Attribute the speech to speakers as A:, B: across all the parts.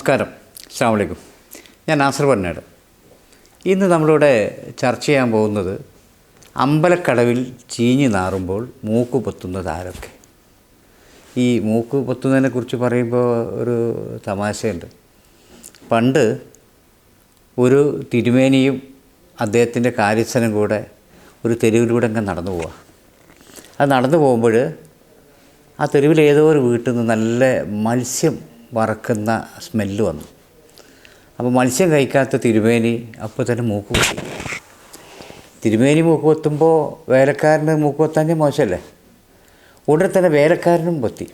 A: നമസ്കാരം. അസ്ലാമലൈക്കും ഞാൻ നാസർ പറഞ്ഞാട് ഇന്ന് നമ്മളിവിടെ ചർച്ച ചെയ്യാൻ പോകുന്നത് അമ്പലക്കടവിൽ ചീഞ്ഞു നാറുമ്പോൾ മൂക്ക് പൊത്തുന്നത് ആരൊക്കെ? ഈ മൂക്ക് പൊത്തുന്നതിനെ കുറിച്ച് പറയുമ്പോൾ ഒരു തമാശയുണ്ട്. പണ്ട് ഒരു തിരുമേനിയും അദ്ദേഹത്തിന്റെ കാര്യസ്ഥനും കൂടെ ഒരു തെരുവിലൂടെ അങ്ങ് നടന്നു പോവുക അത് നടന്നു പോകുമ്പോൾ ആ തെരുവിൽ ഏതോ ഒരു വീട്ടിൽ നിന്ന് നല്ല മത്സ്യം വറക്കുന്ന സ്മെല്ല് വന്നു. അപ്പോൾ മത്സ്യം കഴിക്കാത്ത തിരുമേനി അപ്പോൾ തന്നെ മൂക്ക് പൊത്തി തിരുമേനി മൂക്ക് പൊത്തുമ്പോൾ വേലക്കാരന് മൂക്ക് പൊത്താൻ മോശമല്ലേ? ഉടനെ തന്നെ വേലക്കാരനും കൊത്തി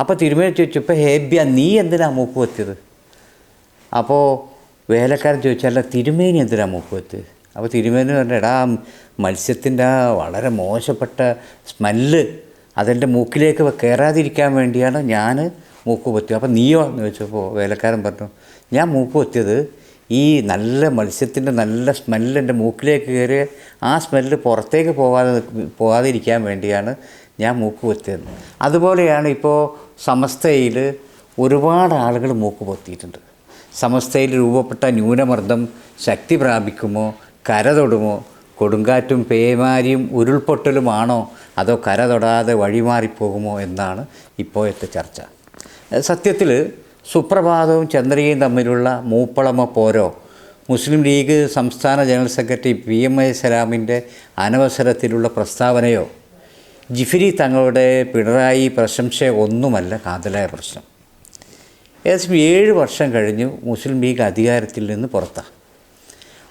A: അപ്പോൾ തിരുമേനി ചോദിച്ചു ഇപ്പോൾ ഹേബ്യ നീ എന്തിനാണ് മൂക്ക് കൊത്തിയത് അപ്പോൾ വേലക്കാരൻ ചോദിച്ചല്ല തിരുമേനി എന്തിനാണ് മൂക്ക് കൊത്തിയത് അപ്പോൾ തിരുമേനി പറഞ്ഞു എടാ മത്സ്യത്തിന്റെ ആ വളരെ മോശപ്പെട്ട സ്മെല്ല് അതെന്റെ മൂക്കിലേക്ക് കയറാതിരിക്കാൻ വേണ്ടിയാണ് ഞാൻ മൂക്ക് പൊത്തി. അപ്പം നീയോ എന്ന് ചോദിച്ചപ്പോൾ വേലക്കാരൻ പറഞ്ഞു ഞാൻ മൂക്ക് പൊത്തിയത് ഈ നല്ല മത്സ്യത്തിന്റെ നല്ല സ്മെല്ല് എന്റെ മൂക്കിലേക്ക് കയറി ആ സ്മെല്ല് പുറത്തേക്ക് പോകാതെ പോകാതിരിക്കാൻ വേണ്ടിയാണ് ഞാൻ മൂക്ക് പൊത്തിയത്. അതുപോലെയാണ് ഇപ്പോൾ സമസ്തയിൽ ഒരുപാട് ആളുകൾ മൂക്ക് പൊത്തിയിട്ടുണ്ട്. സമസ്തയിൽ രൂപപ്പെട്ട ന്യൂനമർദ്ദം ശക്തി പ്രാപിക്കുമോ? കര തൊടുമോ? കൊടുങ്കാറ്റും പേമാരിയും ഉരുൾപൊട്ടലുമാണോ? അതോ കര തൊടാതെ വഴിമാറിപ്പോകുമോ? എന്നാണ് ഇപ്പോഴത്തെ ചർച്ച. സത്യത്തിൽ സുപ്രഭാതവും ചന്ദ്രയും തമ്മിലുള്ള മൂപ്പളമ പോരോ? മുസ്ലിം ലീഗ് സംസ്ഥാന general secretary P M A സലാമിന്റെ അനവസരത്തിലുള്ള പ്രസ്താവനയോ? ജിഫിരി തങ്ങളുടെ പിണറായി പ്രശംസ ഒന്നുമല്ല കാതലായ പ്രശ്നം. ഏകദേശം ഏഴ് വർഷം കഴിഞ്ഞു മുസ്ലിം ലീഗ് അധികാരത്തിൽ നിന്ന് പുറത്താണ്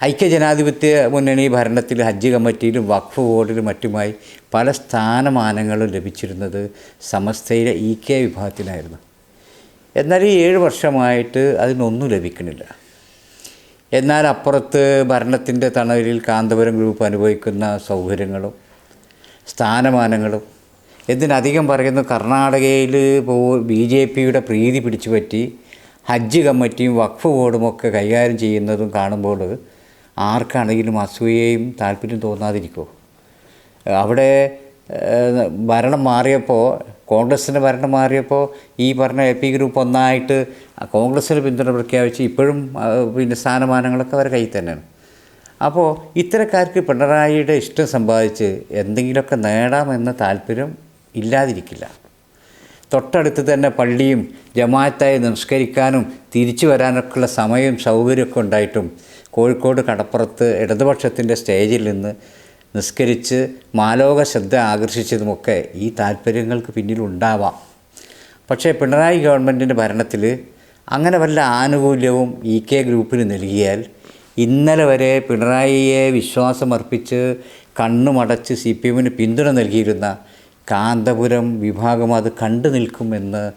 A: ഐക്യജനാധിപത്യ മുന്നണി ഭരണത്തിൽ ഹജ്ജ് കമ്മിറ്റിയിലും വഖഫ് ബോർഡിലും മറ്റുമായി പല സ്ഥാനമാനങ്ങളും ലഭിച്ചിരുന്നത് സമസ്തയിലെ ഇ കെ വിഭാഗത്തിനായിരുന്നു. എന്നാൽ ഈ ഏഴ് വർഷമായിട്ട് അതിനൊന്നും ലഭിക്കുന്നില്ല എന്നാൽ അപ്പുറത്ത് ഭരണത്തിന്റെ തണലിൽ കാന്തപുരം ഗ്രൂപ്പ് അനുഭവിക്കുന്ന സൗകര്യങ്ങളും സ്ഥാനമാനങ്ങളും എന്തിനധികം പറയുന്നു കർണാടകയിൽ പോ ബി ജെ പിയുടെ പ്രീതി പിടിച്ചു പറ്റി ഹജ്ജ് കമ്മിറ്റിയും വഖഫ് ബോർഡും ഒക്കെ കൈകാര്യം ചെയ്യുന്നതും കാണുമ്പോൾ ആർക്കാണെങ്കിലും അസൂയയും താല്പര്യം തോന്നാതിരിക്കുമോ അവിടെ ഭരണം മാറിയപ്പോൾ കോൺഗ്രസിന്റെ ഭരണം മാറിയപ്പോൾ ഈ പറഞ്ഞ എ പി ഗ്രൂപ്പ് ഒന്നായിട്ട് കോൺഗ്രസ്സിന് പിന്തുണ പ്രഖ്യാപിച്ച് ഇപ്പോഴും പിന്നെ സ്ഥാനമാനങ്ങളൊക്കെ അവരെ കയ്യിൽ തന്നെയാണ്. അപ്പോൾ ഇത്തരക്കാർക്ക് പിണറായിയുടെ ഇഷ്ടം സമ്പാദിച്ച് എന്തെങ്കിലുമൊക്കെ നേടാമെന്ന താല്പര്യം ഇല്ലാതിരിക്കില്ല. തൊട്ടടുത്ത് തന്നെ പള്ളിയും ജമാഅത്തായി നിസ്കരിക്കാനും തിരിച്ചു വരാനൊക്കെയുള്ള സമയവും സൗകര്യമൊക്കെ ഉണ്ടായിട്ടും കോഴിക്കോട് കടപ്പുറത്ത് ഇടതുപക്ഷത്തിന്റെ സ്റ്റേജിൽ നിന്ന് നിസ്കരിച്ച് മാലോക ശ്രദ്ധ ആകർഷിച്ചതുമൊക്കെ ഈ താല്പര്യങ്ങൾക്ക് പിന്നിലുണ്ടാവാം. പക്ഷേ പിണറായി ഗവൺമെന്റിന്റെ ഭരണത്തിൽ അങ്ങനെ വല്ല ആനുകൂല്യവും ഇ കെ ഗ്രൂപ്പിന് നൽകിയാൽ ഇന്നലെ വരെ പിണറായിയെ വിശ്വാസമർപ്പിച്ച് കണ്ണുമടച്ച് സി പി എമ്മിന് പിന്തുണ നൽകിയിരുന്ന കാന്തപുരം വിഭാഗം അത് കണ്ടു നിൽക്കുമെന്ന്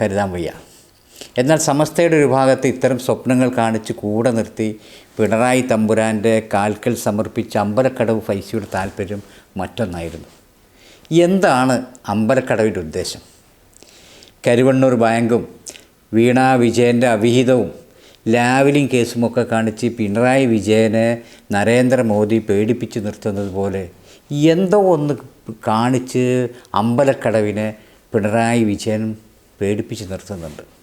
A: കരുതാൻ വയ്യ. എന്നാൽ സമസ്തയുടെ ഒരു ഭാഗത്ത് ഇത്തരം സ്വപ്നങ്ങൾ കാണിച്ച് കൂടെ നിർത്തി പിണറായി തമ്പുരാന്റെ കാൽക്കൽ സമർപ്പിച്ച അമ്പലക്കടവ് പൈസയുടെ താല്പര്യം മറ്റൊന്നായിരുന്നു. എന്താണ് അമ്പലക്കടവിന്റെ ഉദ്ദേശം? കരുവണ്ണൂർ ബാങ്കും വീണ വിജയന്റെ അവിഹിതവും ലാവലിംഗ് കേസുമൊക്കെ കാണിച്ച് പിണറായി വിജയനെ നരേന്ദ്രമോദി പേടിപ്പിച്ച് നിർത്തുന്നത് പോലെ എന്തോ ഒന്ന് കാണിച്ച് അമ്പലക്കടവിനെ പിണറായി വിജയൻ പേടിപ്പിച്ച് നിർത്തുന്നുണ്ട്.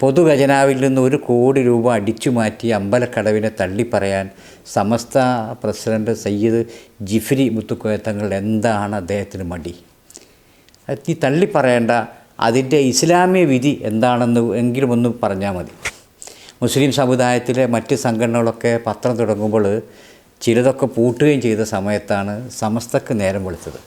A: പൊതുഖജനാവിൽ നിന്ന് ഒരു കോടി രൂപ അടിച്ചു മാറ്റി അമ്പലക്കടവിനെ തള്ളിപ്പറയാൻ സമസ്ത പ്രസിഡന്റ് സയ്യിദ് ജിഫ്രി മുത്തുക്കോയത്തങ്ങൾ എന്താണ് അദ്ദേഹത്തിന് മടി? ഈ തള്ളിപ്പറയേണ്ട അതിന്റെ ഇസ്ലാമിക വിധി എന്താണെന്ന് എങ്കിലും ഒന്ന് പറഞ്ഞാൽ മതി. മുസ്ലിം സമുദായത്തിലെ മറ്റ് സംഘടനകളൊക്കെ പത്രം തുടങ്ങുമ്പോൾ ചിലതൊക്കെ പൂട്ടുകയും ചെയ്ത സമയത്താണ് സമസ്തക്ക് നേരം വെളുത്തത്.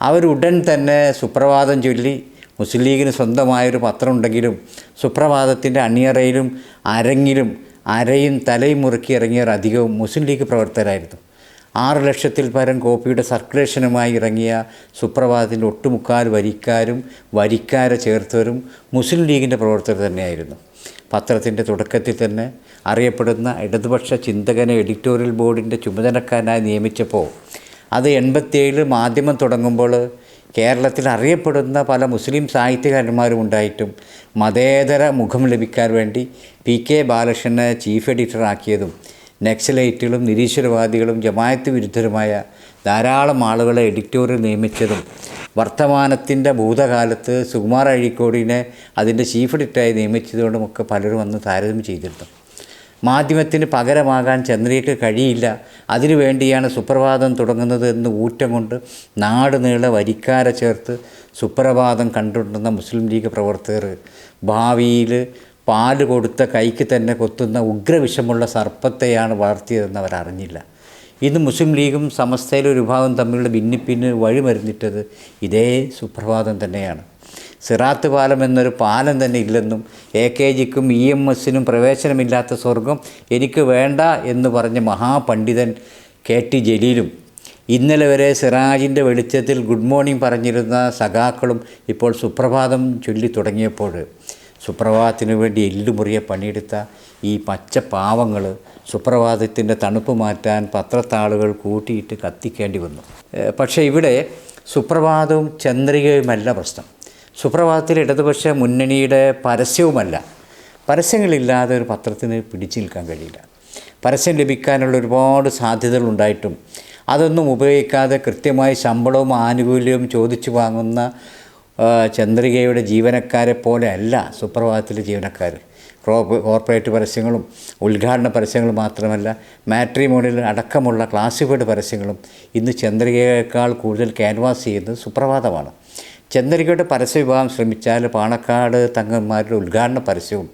A: അവരുടൻ തന്നെ സുപ്രഭാതം ചൊല്ലി മുസ്ലിം ലീഗിന് സ്വന്തമായൊരു പത്രം ഉണ്ടെങ്കിലും സുപ്രഭാതത്തിന്റെ അണിയറയിലും അരങ്ങിലും അരയും തലയും മുറുക്കി ഇറങ്ങിയവർ അധികവും മുസ്ലിം ലീഗ് പ്രവർത്തകരായിരുന്നു. ആറ് ലക്ഷത്തിൽ പരം കോപ്പിയുടെ സർക്കുലേഷനുമായി ഇറങ്ങിയ സുപ്രഭാതത്തിന്റെ ഒട്ടുമുക്കാൽ വരിക്കാരും വരിക്കാരെ ചേർത്തവരും മുസ്ലിം ലീഗിന്റെ പ്രവർത്തകർ തന്നെയായിരുന്നു. പത്രത്തിന്റെ തുടക്കത്തിൽ തന്നെ അറിയപ്പെടുന്ന ഇടതുപക്ഷ ചിന്തകനെ എഡിറ്റോറിയൽ ബോർഡിന്റെ ചുമതലക്കാരനായി നിയമിച്ചപ്പോൾ അത് എൺപത്തിയേഴിൽ മാധ്യമം തുടങ്ങുമ്പോൾ കേരളത്തിൽ അറിയപ്പെടുന്ന പല മുസ്ലിം സാഹിത്യകാരന്മാരും ഉണ്ടായിട്ടും മതേതര മുഖം ലഭിക്കാൻ വേണ്ടി പി കെ ബാലകൃഷ്ണനെ ചീഫ് എഡിറ്ററാക്കിയതും നക്സലൈറ്റുകളും നിരീശ്വരവാദികളും ജമായത്ത് വിരുദ്ധരുമായ ധാരാളം ആളുകളെ എഡിറ്റോറിയൽ നിയമിച്ചതും വർത്തമാനത്തിന്റെ ഭൂതകാലത്ത് സുകുമാർ അഴീക്കോടിനെ അതിന്റെ ചീഫ് എഡിറ്ററായി നിയമിച്ചതുകൊണ്ടുമൊക്കെ പലരും അന്ന് താരതമ്യം ചെയ്തിരുന്നു. മാധ്യമത്തിന് പകരമാകാൻ ചന്ദ്രയ്ക്ക് കഴിയില്ല. അതിനുവേണ്ടിയാണ് സുപ്രഭാതം തുടങ്ങുന്നത് എന്ന് ഊറ്റം കൊണ്ട് നാട് നീളെ വരിക്കാരെ ചേർത്ത് സുപ്രഭാതം കണ്ടുകൊണ്ടുന്ന മുസ്ലിം ലീഗ് പ്രവർത്തകർ. ഭാവിയിൽ പാൽ കൊടുത്ത കൈക്ക് തന്നെ കൊത്തുന്ന ഉഗ്രവിഷമുള്ള സർപ്പത്തെയാണ് വളർത്തിയതെന്ന് അവർ അറിഞ്ഞില്ല. ഇന്ന് മുസ്ലിം ലീഗും സമസ്തയിലെ ഒരു ഭാഗം തമ്മിലുള്ള ഭിന്നിപ്പിന് വഴിമരുന്നിട്ടത് ഇതേ സുപ്രഭാതം തന്നെയാണ്. സിറാത്ത് പാലം എന്നൊരു പാലം തന്നെ ഇല്ലെന്നും എ കെ ജിക്കും ഇ എം എസിനും പ്രവേശനമില്ലാത്ത സ്വർഗം എനിക്ക് വേണ്ട എന്ന് പറഞ്ഞ മഹാപണ്ഡിതൻ കെ ടി ജലീലും. ഇന്നലെ വരെ സിറാജിന്റെ വെളിച്ചത്തിൽ ഗുഡ് മോർണിംഗ് പറഞ്ഞിരുന്ന സഖാക്കളും ഇപ്പോൾ സുപ്രഭാതം ചൊല്ലി തുടങ്ങിയപ്പോൾ സുപ്രഭാതത്തിനു വേണ്ടി എല്ലുമുറിയെ പണിയെടുത്ത ഈ പച്ച പാവങ്ങൾ സുപ്രഭാതത്തിന്റെ തണുപ്പ് മാറ്റാൻ പത്രത്താളുകൾ കൂട്ടിയിട്ട് കത്തിക്കേണ്ടി വന്നു. പക്ഷേ ഇവിടെ സുപ്രഭാതവും ചന്ദ്രികയുമല്ല പ്രശ്നം. സുപ്രഭാതത്തിൽ ഇടതുപക്ഷ മുന്നണിയുടെ പരസ്യവുമല്ല. പരസ്യങ്ങളില്ലാതെ ഒരു പത്രത്തിന് പിടിച്ചു നിൽക്കാൻ കഴിയില്ല. പരസ്യം ലഭിക്കാനുള്ള ഒരുപാട് സാധ്യതകൾ ഉണ്ടായിട്ടും അതൊന്നും ഉപയോഗിക്കാതെ കൃത്യമായി ശമ്പളവും ആനുകൂല്യവും ചോദിച്ചു വാങ്ങുന്ന ചന്ദ്രികയുടെ ജീവനക്കാരെ പോലെ അല്ല സുപ്രഭാതത്തിലെ ജീവനക്കാർ. കോർപ്പറേറ്റ് പരസ്യങ്ങളും ഉദ്ഘാടന പരസ്യങ്ങളും മാത്രമല്ല മാട്രിമോണിയിൽ അടക്കമുള്ള ക്ലാസിഫൈഡ് പരസ്യങ്ങളും ഇന്ന് ചന്ദ്രികയേക്കാൾ കൂടുതൽ ക്യാൻവാസ് ചെയ്യുന്നത് സുപ്രഭാതമാണ്. ചന്ദ്രികയുടെ പരസ്യ വിഭാഗം ശ്രമിച്ചാൽ പാണക്കാട് തങ്ങന്മാരുടെ ഉദ്ഘാടന പരസ്യവും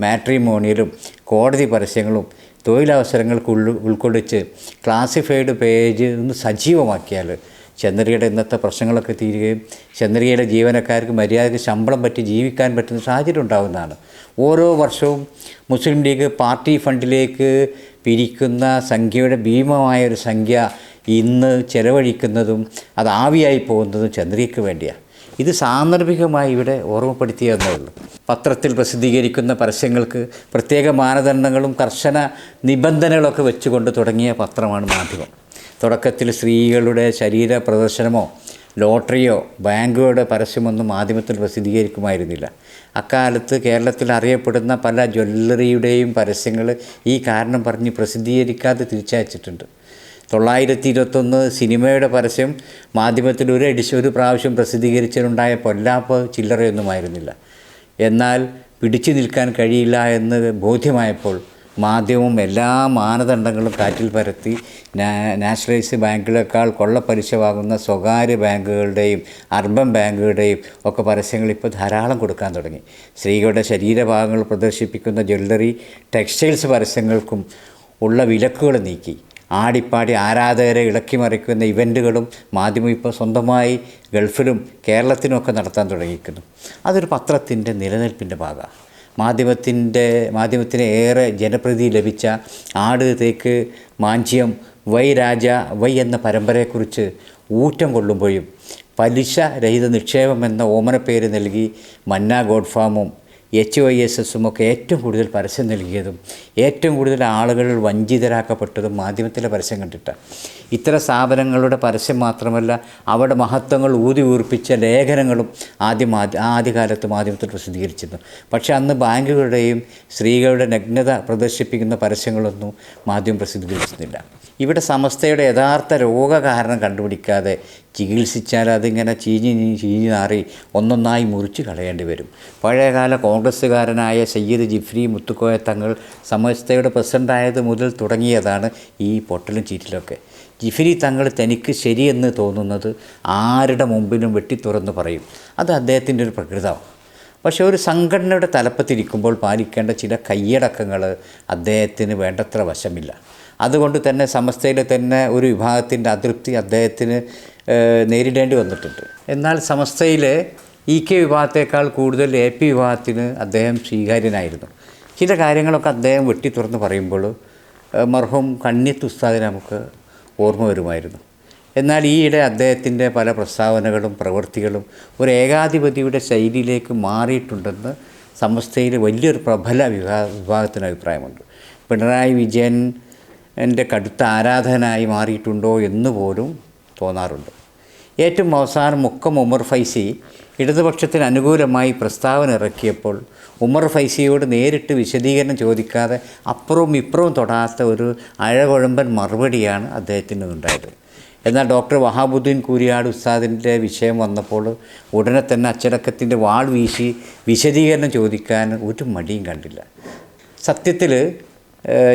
A: മാട്രിമോണിയലും കോടതി പരസ്യങ്ങളും തൊഴിലവസരങ്ങൾക്ക് ഉൾ ഉൾക്കൊള്ളിച്ച് ക്ലാസിഫൈഡ് പേജ് ഒന്ന് സജീവമാക്കിയാൽ ചന്ദ്രികയുടെ ഇന്നത്തെ പ്രശ്നങ്ങളൊക്കെ തീരുകയും ചന്ദ്രികയുടെ ജീവനക്കാർക്ക് മര്യാദയ്ക്ക് ശമ്പളം പറ്റി ജീവിക്കാൻ പറ്റുന്ന സാഹചര്യം ഉണ്ടാകുന്നതാണ് ഓരോ വർഷവും മുസ്ലിം ലീഗ് പാർട്ടി ഫണ്ടിലേക്ക് പിരിക്കുന്ന സംഖ്യയുടെ ഭീമമായ ഒരു സംഖ്യ ഇന്ന് ചെലവഴിക്കുന്നതും അത് ആവിയായി പോകുന്നതും ചന്ദ്രികയ്ക്ക് വേണ്ടിയാണ്. ഇത് സാന്ദർഭികമായി ഇവിടെ ഓർമ്മപ്പെടുത്തിയെന്നേ ഉള്ളൂ പത്രത്തിൽ പ്രസിദ്ധീകരിക്കുന്ന പരസ്യങ്ങൾക്ക് പ്രത്യേക മാനദണ്ഡങ്ങളും കർശന നിബന്ധനകളൊക്കെ വെച്ചുകൊണ്ട് തുടങ്ങിയ പത്രമാണ് മാധ്യമം. തുടക്കത്തിൽ സ്ത്രീകളുടെ ശരീര പ്രദർശനമോ ലോട്ടറിയോ ബാങ്കുകളുടെ പരസ്യമൊന്നും മാധ്യമത്തിൽ പ്രസിദ്ധീകരിക്കുമായിരുന്നില്ല. അക്കാലത്ത് കേരളത്തിൽ അറിയപ്പെടുന്ന പല ജ്വല്ലറിയുടെയും പരസ്യങ്ങൾ ഈ കാരണം പറഞ്ഞ് പ്രസിദ്ധീകരിക്കാതെ തിരിച്ചയച്ചിട്ടുണ്ട്. തൊള്ളായിരത്തി ഇരുപത്തൊന്ന് സിനിമയുടെ പരസ്യം മാധ്യമത്തിൽ ഒരു അടിച്ച് ഒരു പ്രാവശ്യം പ്രസിദ്ധീകരിച്ചിട്ടുണ്ടായ പൊല്ലാപ്പ് ചില്ലറയൊന്നുമായിരുന്നില്ല എന്നാൽ പിടിച്ചു നിൽക്കാൻ കഴിയില്ല എന്ന് ബോധ്യമായപ്പോൾ മാധ്യമം എല്ലാ മാനദണ്ഡങ്ങളും കാറ്റിൽ പരത്തി നാഷണലൈസ് ബാങ്കുകളെക്കാൾ കൊള്ളപ്പലിശ വാങ്ങുന്ന സ്വകാര്യ ബാങ്കുകളുടെയും അർബൻ ബാങ്കുകളുടെയും ഒക്കെ പരസ്യങ്ങൾ ഇപ്പോൾ ധാരാളം കൊടുക്കാൻ തുടങ്ങി. സ്ത്രീകളുടെ ശരീരഭാഗങ്ങൾ പ്രദർശിപ്പിക്കുന്ന ജ്വല്ലറി ടെക്സ്റ്റൈൽസ് പരസ്യങ്ങൾക്കും ഉള്ള വിലക്കുകൾ നീക്കി. ആടിപ്പാടി ആരാധകരെ ഇളക്കി മറിക്കുന്ന ഇവന്റുകളും മാധ്യമം ഇപ്പോൾ സ്വന്തമായി ഗൾഫിലും കേരളത്തിലുമൊക്കെ നടത്താൻ തുടങ്ങിയിരിക്കുന്നു. അതൊരു പത്രത്തിന്റെ നിലനിൽപ്പിന്റെ ഭാഗമാണ്. മാധ്യമത്തിന്റെ മാധ്യമത്തിന് ഏറെ ജനപ്രീതി ലഭിച്ച ആട് തേക്ക് മാഞ്ചിയം വൈ രാജ വൈ എന്ന പരമ്പരയെക്കുറിച്ച് ഊറ്റം കൊള്ളുമ്പോഴും പലിശ രഹിത നിക്ഷേപം എന്ന ഓമനപ്പേര് നൽകി മന്ന ഗോഡ് ഫാമും എച്ച് വൈ എസ് എസും ഒക്കെ ഏറ്റവും കൂടുതൽ പരസ്യം നൽകിയതും ഏറ്റവും കൂടുതൽ ആളുകൾ വഞ്ചിതരാക്കപ്പെട്ടതും മാധ്യമത്തിലെ പരസ്യം കണ്ടിട്ടാണ് ഇത്തരം സ്ഥാപനങ്ങളുടെ പരസ്യം മാത്രമല്ല അവിടെ മഹത്വങ്ങൾ ഊതി ഊർപ്പിച്ച ലേഖനങ്ങളും ആദ്യം ആദ്യകാലത്ത് മാധ്യമത്തിൽ പ്രസിദ്ധീകരിച്ചിരുന്നു. പക്ഷേ അന്ന് ബാങ്കുകളുടെയും സ്ത്രീകളുടെ നഗ്നത പ്രദർശിപ്പിക്കുന്ന പരസ്യങ്ങളൊന്നും മാധ്യമം പ്രസിദ്ധീകരിച്ചിരുന്നില്ല. ഇവിടെ സമസ്തയുടെ യഥാർത്ഥ രോഗകാരണം കണ്ടുപിടിക്കാതെ ചികിത്സിച്ചാൽ അതിങ്ങനെ ചീഞ്ഞ് ചീഞ്ഞ് നാറി ഒന്നൊന്നായി മുറിച്ച് കളയേണ്ടി വരും. പഴയകാല കോൺഗ്രസ്സുകാരനായ സയ്യിദ് ജിഫ്രി മുത്തുക്കോയ തങ്ങൾ സമസ്തയുടെ പ്രസിഡന്റായത് മുതൽ തുടങ്ങിയതാണ് ഈ പൊട്ടലും ചീറ്റിലൊക്കെ. ജിഫ്രി തങ്ങൾ തനിക്ക് ശരിയെന്ന് തോന്നുന്നത് ആരുടെ മുമ്പിലും വെട്ടിത്തുറന്ന് പറയും. അത് അദ്ദേഹത്തിന്റെ ഒരു പ്രകൃതമാണ് പക്ഷേ ഒരു സംഘടനയുടെ തലപ്പത്തിരിക്കുമ്പോൾ പാലിക്കേണ്ട ചില കയ്യടക്കങ്ങൾ അദ്ദേഹത്തിന് വേണ്ടത്ര വശമില്ല. അതുകൊണ്ട് തന്നെ സമസ്തയിലെ തന്നെ ഒരു വിഭാഗത്തിന്റെ അതൃപ്തി അദ്ദേഹത്തിന് നേരിടേണ്ടി വന്നിട്ടുണ്ട്. എന്നാൽ സമസ്തയിലെ ഇ കെ വിഭാഗത്തേക്കാൾ കൂടുതൽ എ പി വിഭാഗത്തിന് അദ്ദേഹം സ്വീകാര്യനായിരുന്നു. ചില കാര്യങ്ങളൊക്കെ അദ്ദേഹം വെട്ടി തുറന്ന് പറയുമ്പോൾ മർഹൂം കണ്യത്ത് ഉസ്താദിനെ നമുക്ക് ഓർമ്മ വരുമായിരുന്നു. എന്നാൽ ഈയിടെ അദ്ദേഹത്തിന്റെ പല പ്രസ്താവനകളും പ്രവൃത്തികളും ഒരു ഏകാധിപതിയുടെ ശൈലിയിലേക്ക് മാറിയിട്ടുണ്ടെന്ന് സമസ്തയിൽ വലിയൊരു പ്രബല വിഭാ വിഭാഗത്തിന് അഭിപ്രായമുണ്ട് പിണറായി വിജയൻ എന്റെ കടുത്ത ആരാധകനായി മാറിയിട്ടുണ്ടോ എന്ന് പോലും തോന്നാറുണ്ട്. ഏറ്റവും അവസാനം മുക്കം ഉമർ ഫൈസി ഇടതുപക്ഷത്തിന് അനുകൂലമായി പ്രസ്താവന ഇറക്കിയപ്പോൾ ഉമർ ഫൈസിയോട് നേരിട്ട് വിശദീകരണം ചോദിക്കാതെ അപ്പുറവും ഇപ്പുറവും തൊടാത്ത ഒരു അഴകുഴമ്പൻ മറുപടിയാണ് അദ്ദേഹത്തിന് ഉണ്ടായത് എന്നാൽ ഡോക്ടർ വഹാബുദ്ദീൻ കൂരിയാട് ഉസ്താദിന്റെ വിഷയം വന്നപ്പോൾ ഉടനെ തന്നെ അച്ചടക്കത്തിന്റെ വാൾ വീശി വിശദീകരണം ചോദിക്കാൻ ഒരു മടിയും കണ്ടില്ല. സത്യത്തിൽ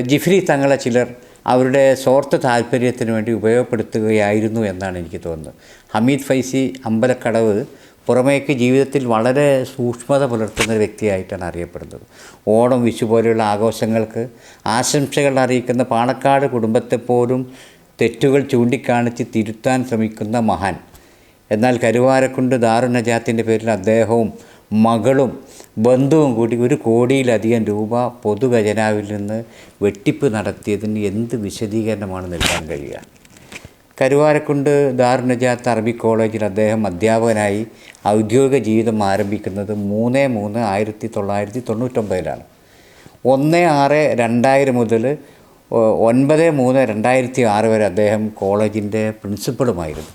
A: ജിഫ്രി തങ്ങളെ ചിലർ അവരുടെ സ്വാർത്ഥ താല്പര്യത്തിന് വേണ്ടി ഉപയോഗപ്പെടുത്തുകയായിരുന്നു എന്നാണ് എനിക്ക് തോന്നുന്നത്. ഹമീദ് ഫൈസി അമ്പലക്കടവ് പുറമേക്ക് ജീവിതത്തിൽ വളരെ സൂക്ഷ്മത പുലർത്തുന്ന ഒരു വ്യക്തിയായിട്ടാണ് അറിയപ്പെടുന്നത്. ഓണം വിഷു പോലെയുള്ള ആഘോഷങ്ങൾക്ക് ആശംസകൾ അറിയിക്കുന്ന പാണക്കാട് കുടുംബത്തെ പോലും തെറ്റുകൾ ചൂണ്ടിക്കാണിച്ച് തിരുത്താൻ ശ്രമിക്കുന്ന മഹാൻ. എന്നാൽ കരുവാരക്കുണ്ട് ദാറുനജാത്തിന്റെ പേരിൽ അദ്ദേഹവും മകളും ബന്ധുവും കൂടി ഒരു കോടിയിലധികം രൂപ പൊതുഖജനാവിൽ നിന്ന് വെട്ടിപ്പ് നടത്തിയതിന് എന്ത് വിശദീകരണമാണ് നൽകാൻ കഴിയുക? കരുവാരക്കുണ്ട് ദാറുനജാത്ത് അറബി കോളേജിൽ അദ്ദേഹം അധ്യാപകനായി ഔദ്യോഗിക ജീവിതം ആരംഭിക്കുന്നത് മൂന്ന് മൂന്ന് ആയിരത്തി തൊള്ളായിരത്തി തൊണ്ണൂറ്റൊമ്പതിലാണ്. ഒന്ന് ആറ് രണ്ടായിരം മുതൽ ഒൻപത് മൂന്ന് രണ്ടായിരത്തി ആറ് വരെ അദ്ദേഹം കോളേജിന്റെ പ്രിൻസിപ്പളുമായിരുന്നു.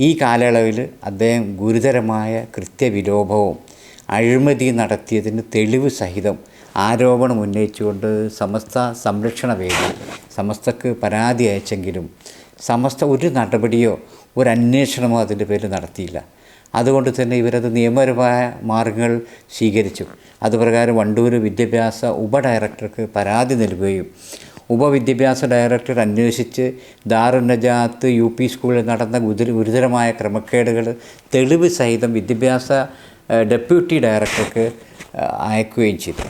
A: ഈ കാലയളവിൽ അദ്ദേഹം ഗുരുതരമായ കൃത്യവിലോപവും അഴിമതി നടത്തിയതിന് തെളിവ് സഹിതം ആരോപണം ഉന്നയിച്ചുകൊണ്ട് സമസ്ത സംരക്ഷണ വേദി സമസ്തക്ക് പരാതി അയച്ചെങ്കിലും സമസ്ത ഒരു നടപടിയോ ഒരു അന്വേഷണമോ അതിന്റെ പേരിൽ നടത്തിയില്ല. അതുകൊണ്ട് തന്നെ ഇവരത് നിയമപരമായ മാർഗങ്ങൾ സ്വീകരിച്ചു. അതുപ്രകാരം വണ്ടൂർ വിദ്യാഭ്യാസ ഉപഡയറക്ടർക്ക് പരാതി നൽകുകയും ഉപവിദ്യാഭ്യാസ ഡയറക്ടർ അന്വേഷിച്ച് ദാറുന്നജാത്ത് യു പി സ്കൂളിൽ നടന്ന ഗുരുതര ഗുരുതരമായ ക്രമക്കേടുകൾ തെളിവ് സഹിതം വിദ്യാഭ്യാസ ഡെപ്യൂട്ടി ഡയറക്ടർക്ക് അയക്കുകയും ചെയ്തു.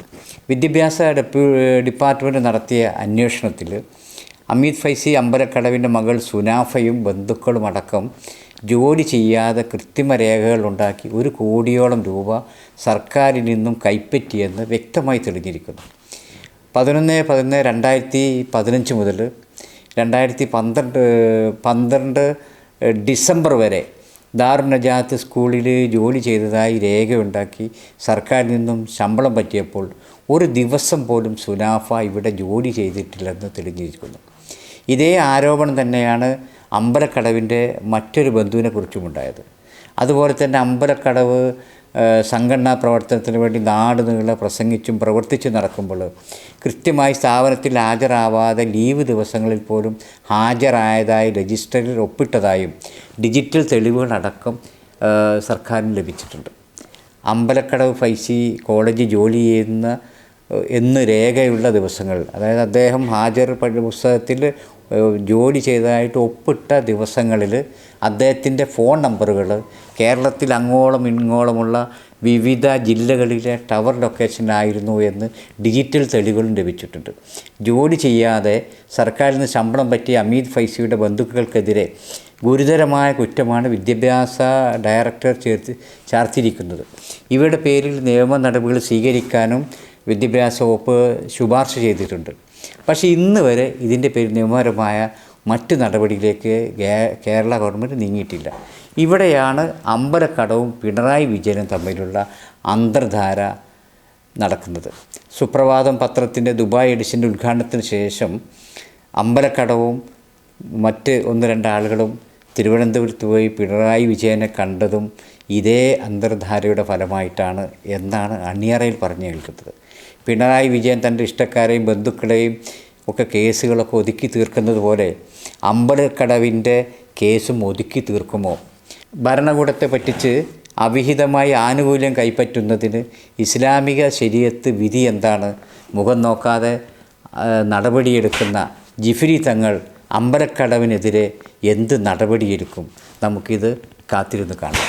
A: വിദ്യാഭ്യാസ ഡെപ്യൂ ഡിപ്പാർട്ട്മെന്റ് നടത്തിയ അന്വേഷണത്തിൽ അമീത് ഫൈസി അമ്പലക്കടവിന്റെ മകൾ സുനാഫയും ബന്ധുക്കളുമടക്കം ജോലി ചെയ്യാതെ കൃത്രിമ രേഖകൾ ഉണ്ടാക്കി ഒരു കോടിയോളം രൂപ സർക്കാരിൽ നിന്നും കൈപ്പറ്റിയെന്ന് വ്യക്തമായി തെളിഞ്ഞിരിക്കുന്നു. പതിനൊന്ന് പതിനൊന്ന് രണ്ടായിരത്തി പതിനഞ്ച് മുതൽ രണ്ടായിരത്തി പന്ത്രണ്ട് പന്ത്രണ്ട് ഡിസംബർ വരെ ദാറുനജാത്ത് സ്കൂളിൽ ജോലി ചെയ്തതായി രേഖയുണ്ടാക്കി സർക്കാരിൽ നിന്നും ശമ്പളം പറ്റിയപ്പോൾ ഒരു ദിവസം പോലും സുനാഫ ഇവിടെ ജോലി ചെയ്തിട്ടില്ലെന്ന് തെളിഞ്ഞിരിക്കുന്നു. ഇതേ ആരോപണം തന്നെയാണ് അമ്പലക്കടവിന്റെ മറ്റൊരു ബന്ധുവിനെ കുറിച്ചുമുണ്ടായത്. അതുപോലെ തന്നെ അമ്പലക്കടവ് സംഘടനാ പ്രവർത്തനത്തിന് വേണ്ടി നാട് നീളെ പ്രസംഗിച്ചും പ്രവർത്തിച്ചും നടക്കുമ്പോൾ കൃത്യമായി സ്ഥാപനത്തിൽ ഹാജരാവാതെ ലീവ് ദിവസങ്ങളിൽ പോലും ഹാജരായതായി രജിസ്റ്ററിൽ ഒപ്പിട്ടതായും ഡിജിറ്റൽ തെളിവുകളടക്കം സർക്കാരിന് ലഭിച്ചിട്ടുണ്ട്. അമ്പലക്കടവ് ഫൈസി കോളേജ് ജോലി ചെയ്യുന്ന എന്ന് രേഖയുള്ള ദിവസങ്ങൾ അതായത് അദ്ദേഹം ഹാജർ പുസ്തകത്തിൽ ജോലി ചെയ്തതായിട്ട് ഒപ്പിട്ട ദിവസങ്ങളിൽ അദ്ദേഹത്തിന്റെ ഫോൺ നമ്പറുകൾ കേരളത്തിൽ അങ്ങോളം ഇങ്ങോളമുള്ള വിവിധ ജില്ലകളിലെ ടവർ ലൊക്കേഷനായിരുന്നു എന്ന് ഡിജിറ്റൽ തെളിവുകളും ലഭിച്ചിട്ടുണ്ട്. ജോലി ചെയ്യാതെ സർക്കാരിൽ നിന്ന് ശമ്പളം പറ്റിയ അമീദ് ഫൈസിയുടെ ബന്ധുക്കൾക്കെതിരെ ഗുരുതരമായ കുറ്റമാണ് വിദ്യാഭ്യാസ ഡയറക്ടർ ചേർത്ത് ചാർത്തിരിക്കുന്നത്. ഇവരുടെ പേരിൽ നിയമ നടപടികൾ സ്വീകരിക്കാനും വിദ്യാഭ്യാസ വകുപ്പ് ശുപാർശ ചെയ്തിട്ടുണ്ട്. പക്ഷേ ഇന്ന് വരെ ഇതിന്റെ പേരിൽ നിയമപരമായ മറ്റ് നടപടിയിലേക്ക് കേരള ഗവൺമെന്റ് നീങ്ങിയിട്ടില്ല. ഇവിടെയാണ് അമ്പലക്കടവും പിണറായി വിജയനും തമ്മിലുള്ള അന്തർധാര നടക്കുന്നത്. സുപ്രഭാതം പത്രത്തിന്റെ ദുബായ് എഡിഷന്റെ ഉദ്ഘാടനത്തിന് ശേഷം അമ്പലക്കടവും മറ്റ് ഒന്ന് രണ്ടാളുകളും തിരുവനന്തപുരത്ത് പോയി പിണറായി വിജയനെ കണ്ടതും ഇതേ അന്തർധാരയുടെ ഫലമായിട്ടാണ് എന്നാണ് അണിയറയിൽ പറഞ്ഞു കേൾക്കുന്നത്. പിണറായി വിജയൻ തന്റെ ഇഷ്ടക്കാരെയും ബന്ധുക്കളെയും ഒക്കെ കേസുകളൊക്കെ ഒതുക്കി തീർക്കുന്നത് പോലെ അമ്പലക്കടവിന്റെ കേസും ഒതുക്കി തീർക്കുമോ? ഭരണകൂടത്തെ പറ്റിച്ച് അവിഹിതമായി ആനുകൂല്യം കൈപ്പറ്റുന്നതിന് ഇസ്ലാമിക ശരീരത്ത് വിധി എന്താണ്? മുഖം നോക്കാതെ നടപടിയെടുക്കുന്ന ജിഫിരി തങ്ങൾ അമ്പലക്കടവിനെതിരെ എന്ത് നടപടിയെടുക്കും? നമുക്കിത് കാത്തിരുന്ന് കാണാം.